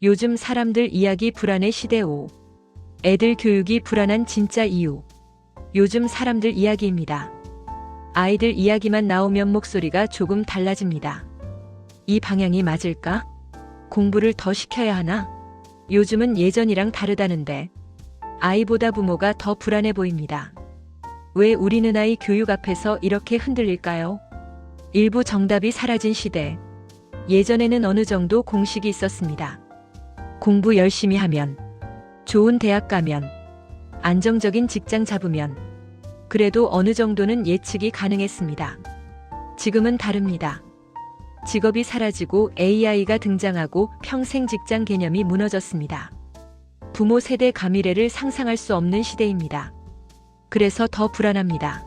요즘 사람들 이야기 불안의 시대 5. 애들 교육이 불안한 진짜 이유. 요즘 사람들 이야기입니다. 아이들 이야기만 나오면 목소리가 조금 달라집니다. 이 방향이 맞을까? 공부를 더 시켜야 하나? 요즘은 예전이랑 다르다는데 아이보다 부모가 더 불안해 보입니다. 왜 우리는 아이 교육 앞에서 이렇게 흔들릴까요? 일부 정답이 사라진 시대. 예전에는 어느 정도 공식이 있었습니다. 공부 열심히 하면, 좋은 대학 가면, 안정적인 직장 잡으면, 그래도 어느 정도는 예측이 가능했습니다. 지금은 다릅니다. 직업이 사라지고 AI가 등장하고 평생 직장 개념이 무너졌습니다. 부모 세대 가미래를 상상할 수 없는 시대입니다. 그래서 더 불안합니다.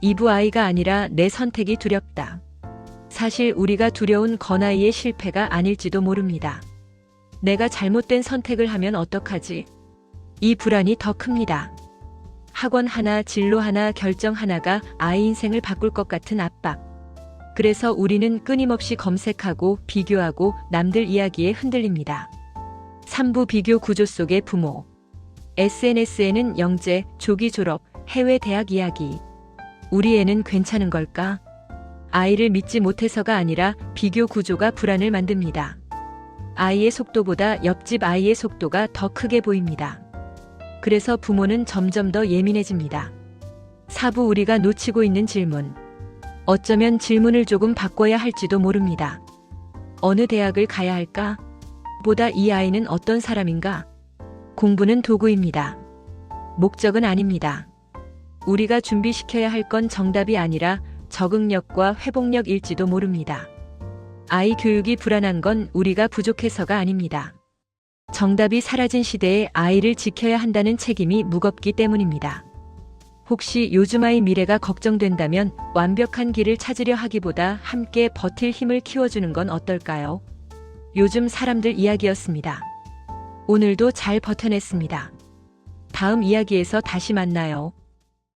이부 아이가 아니라 내 선택이 두렵다. 사실 우리가 두려운 건아이의 실패가 아닐지도 모릅니다. 내가 잘못된 선택을 하면 어떡하지? 이 불안이 더 큽니다. 학원 하나, 진로 하나, 결정 하나가 아이 인생을 바꿀 것 같은 압박. 그래서 우리는 끊임없이 검색하고 비교하고 남들 이야기에 흔들립니다. 3부 비교 구조 속의 부모. SNS에는 영재, 조기 졸업, 해외 대학 이야기. 우리 애는 괜찮은 걸까? 아이를 믿지 못해서가 아니라 비교 구조가 불안을 만듭니다. 아이의 속도보다 옆집 아이의 속도가 더 크게 보입니다. 그래서 부모는 점점 더 예민해집니다. 사부 우리가 놓치고 있는 질문. 어쩌면 질문을 조금 바꿔야 할지도 모릅니다. 어느 대학을 가야 할까? 보다 이 아이는 어떤 사람인가? 공부는 도구입니다. 목적은 아닙니다. 우리가 준비시켜야 할 건 정답이 아니라 적응력과 회복력일지도 모릅니다. 아이 교육이 불안한 건 우리가 부족해서가 아닙니다. 정답이 사라진 시대에 아이를 지켜야 한다는 책임이 무겁기 때문입니다. 혹시 요즘 아이 미래가 걱정된다면 완벽한 길을 찾으려 하기보다 함께 버틸 힘을 키워주는 건 어떨까요? 요즘 사람들 이야기였습니다. 오늘도 잘 버텨냈습니다. 다음 이야기에서 다시 만나요.